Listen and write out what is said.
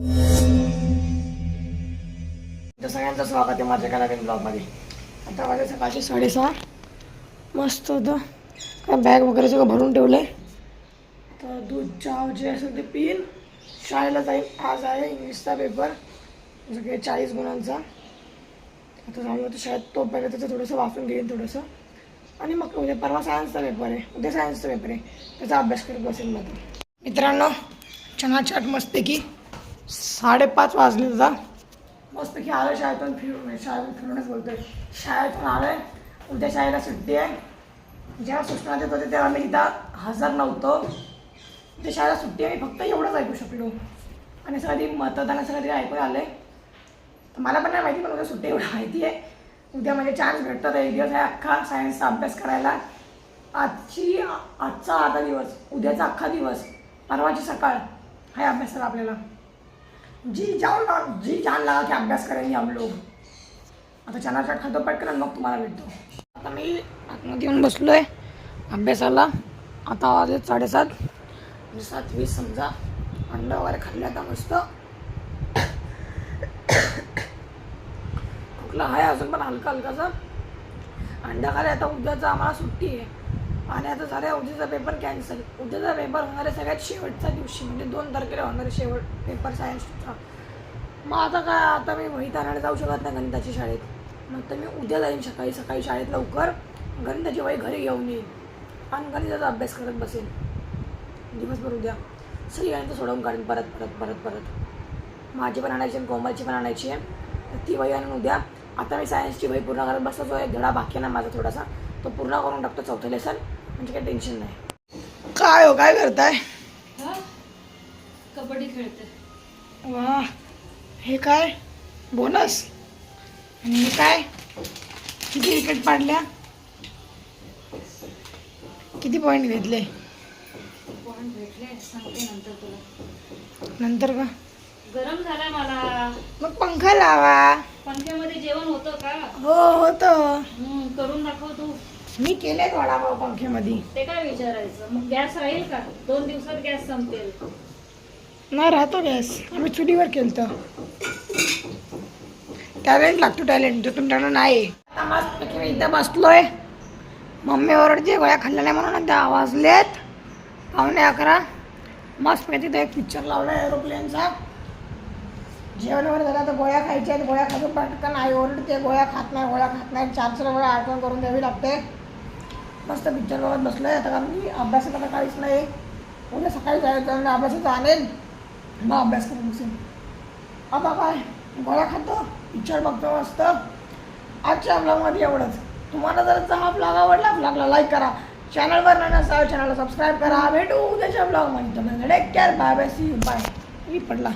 तर सगळ्यांचं स्वागत आहे माझ्या एका नवीन ब्लॉगमध्ये. आता माझ्या सकाळचे साडेसहा. मस्त होतं. काय बॅग वगैरे सगळं भरून ठेवलं आहे तर दूध चहा जे असेल ते पिईन. शाळेला जाईल आज आहे इंग्लिशचा पेपर जसं चाळीस गुणांचा. आता जाऊन होतं शाळेत. तो पहिले त्याचं थोडंसं वाचून घेईन थोडंसं. आणि मग उद्या परवा सायन्सचा पेपर आहे. उद्या सायन्सचा पेपर आहे. त्याचा अभ्यास करत बसेल मग मित्रांनो चना चाट की साडेपाच वाजले होता मस्तपैकी आलं शाळेतून फिरून शाळेतून फिरूनच बोलतोय. शाळेतून आलोय. उद्या शाळेला सुट्टी आहे. जेव्हा सूचना देत होते तेव्हा मी इथं हजर नव्हतो. उद्या शाळेला सुट्टी आहे मी फक्त एवढंच ऐकू शकलो. आणि सगळी मतदानाचं कधी ऐकून आलं तर मला पण नाही माहिती पण उद्या सुट्टी एवढं माहिती आहे. उद्या म्हणजे चान्स भेटतात एक दिवस आहे अख्खा सायन्सचा अभ्यास करायला. आजची आजचा आधा दिवस उद्याचा अख्खा दिवस परवाची सकाळ हा अभ्यास करा आपल्याला. जी जाऊन ना जी जान लगा के अभ्यास करेंगे हम लोग आता चना चाट खातो पटकन मग तुम्हाला भेटतो. आता मी आतमध्ये येऊन बसलो आहे अभ्यासाला. आता वाजले साडेसात. म्हणजे सात वीस समजा. अंड वगैरे खाल्लं आता मस्त. कुठला आहे अजून पण हलका हलकासा. अंडा खाले आता उद्याचा आम्हाला सुट्टी आहे. आणि आता झाल्या उद्याचा पेपर कॅन्सल उद्याचा पेपर होणार आहे सगळ्यात शेवटच्या दिवशी म्हणजे दोन तारखेला होणार आहे शेवट पेपर सायन्सचा मग आता काय आता मी वही आणायला जाऊ शकत नाही गणिताची शाळेत. मग तर मी उद्या जाईन सकाळी सकाळी शाळेत लवकर. गणिताची वही घरी घेऊन येईन. आणि गणिताचा अभ्यास करत बसेन. दिवसभर उद्या. सगळ्यांचं सोडवून काढेन परत परत परत परत. माझी पण आणायची आणि कोमलची पण आणायची आहे. तर ती वही आणून उद्या. आता मी सायन्सची वही पूर्ण करत बसतो जो आहे. धडा बाकी ना माझा थोडासा. तो पूर्ण करून टाकतो चौथं लेसन म्हणजे काही टेन्शन नाही. काय हो काय करताय? हा? कबड्डी खेळते. वा हे काय? बोनस? आणि हे काय? किती विकेट पाडल्या? किती पॉईंट घेतले? पॉईंट भेटले सांगते नंतर तुला. नंतर का? गरम झाला मला. मग पंखा लावा. पंख्यामध्ये जेवण होतं का? हो होतं. हम्म, करून दाखव तू. मी केले वडापाव पंख्यामध्ये. ते काय विचारायचं? मग गॅस राहील का? दोन दिवसात गॅस संपेल. नाही राहतो गॅस. आम्ही चुलीवर केलं टॅलेंट लागतो टॅलेंट. जो तुमच्याकडं नाही. आता मस्त मी इथं बसलोय. मम्मी ओरडते गोळ्या खाल्ल्या नाही म्हणून त्या वाजलेत पावणे अकरा. मस्त तिथं एक पिक्चर लावला एरोप्लेनचा जेवण वगैरे झालं तर गोळ्या खायच्या आहेत. गोळ्या खातो पटकन. आई ओरडते गोळ्या खात नाही गोळ्या खात नाही. चार चार वेळा आठवण करून द्यावी लागते. मस्त पिक्चर बघत बसलोय. आता कारण की अभ्यासाला तर काहीच नाही. उद्या सकाळी जायचं आणि अभ्यासाचं आणेल मग अभ्यास करून बसेल आता काय? गोळ्या खातो. पिक्चर बघतो मस्त. आजच्या ब्लॉगमध्ये एवढंच. तुम्हाला जर हा ब्लॉग आवडला ब्लॉगला लाईक करा. चॅनलवर नाही नसा चॅनलला सबस्क्राईब करा. भेटू उद्याच्या ब्लॉगमध्ये तुम्हाला take care bye bye see bye मी पडला.